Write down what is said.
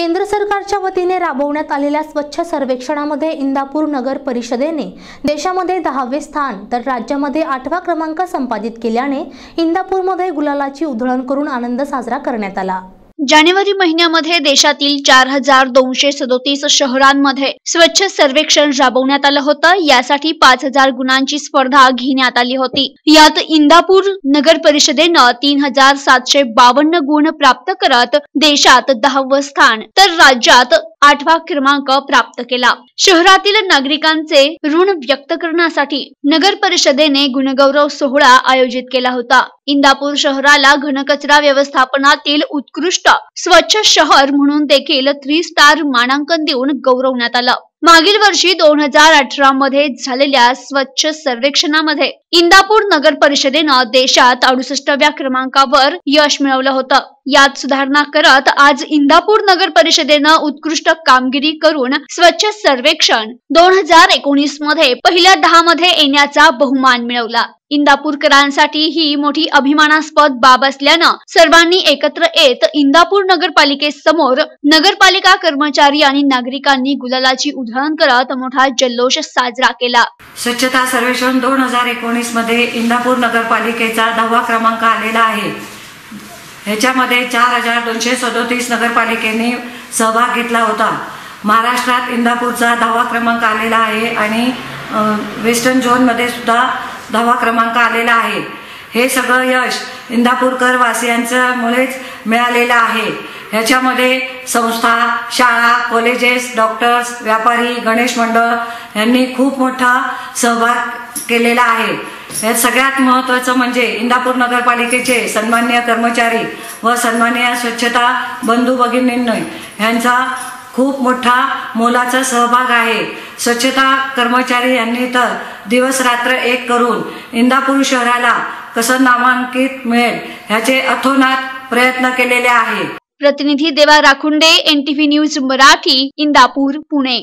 केंद्र सरकारच्या वतीने राबवण्यात आलेल्या स्वच्छ सर्वेक्षणामध्ये इंदापूर नगर परिषदेने देशामध्ये दहावे स्थान तर राज्यामध्ये आठवा क्रमांक संपादित केल्याने इंदापूरमध्ये गुलालाची उधळण करून आनंद साजरा करण्यात आला. जानेवारी महिन्यामध्ये देशातील चार हजार दोनशे सदोतीस शहरांमध्ये स्वच्छ सर्वेक्षण राबवण्यात आलं होतं. यासाठी पाच हजार गुणांची स्पर्धा घेण्यात आली होती. यात इंदापूर नगर परिषदेनं तीन हजार सातशे बावन्न गुण प्राप्त करत देशात दहावं स्थान तर राज्यात आठवा क्रमांक प्राप्त केला. शहरातील नागरिकांचे ऋण व्यक्त करण्यासाठी नगर परिषदेने गुणगौरव सोहळा आयोजित केला होता. इंदापूर शहराला घनकचरा व्यवस्थापनातील उत्कृष्ट स्वच्छ शहर म्हणून देखील थ्री स्टार मानांकन देऊन गौरवण्यात आलं. मागील वर्षी दोन हजार अठरा मध्ये झालेल्या स्वच्छ सर्वेक्षणामध्ये इंदापूर नगर परिषदेनं देशात अडुसष्टव्या क्रमांकावर यश मिळवलं होतं. यात सुधारणा करत आज इंदापूर नगर परिषदेनं उत्कृष्ट कामगिरी करून स्वच्छ सर्वेक्षण दोन हजार एकोणीसमध्ये पहिल्या दहा मध्ये येण्याचा बहुमान मिळवला. इंदापूरकरांसाठी ही मोठी अभिमानास्पद बाब असल्यानं सर्वांनी एकत्र येत इंदापूर नगरपालिकेसमोर नगरपालिका कर्मचारी आणि नागरिकांनी गुलालाची उधळण करत मोठा जल्लोष साजरा केला. स्वच्छता सर्वेक्षण दोन हजार एकोणीसमध्ये इंदापूर नगरपालिकेचा दहावा क्रमांक आलेला आहे. ह्याच्यामध्ये चार हजार दोनशे सदोतीस नगरपालिकेने सहभाग घेतला होता. महाराष्ट्रात इंदापूरचा दहावा क्रमांक आलेला आहे आणि वेस्टर्न झोनमध्ये सुद्धा दहावा क्रमांक आलेला आहे. हे सगळं यश इंदापूरकर वासियांच्यामुळेच मिळालेलं आहे. ह्याच्यामध्ये संस्था शाळा कॉलेजेस डॉक्टर्स व्यापारी गणेश मंडळ यांनी खूप मोठा सहभाग केलेला आहे. यात सगळ्यात महत्त्वाचं म्हणजे इंदापूर नगरपालिकेचे सन्मान्य कर्मचारी व सन्मान्य स्वच्छता बंधू भगिनींनी यांचा खूप मोठा मोलाचा सहभाग आहे. स्वच्छता कर्मचारी यांनी तर दिवस रात्र एक करून इंदापूर शहराला कसं नामांकित मिळेल ह्याचे अथोनात प्रयत्न केलेले आहे. प्रतिनिधी देवा राखुंडे एनटीव्ही न्यूज मराठी इंदापूर पुणे.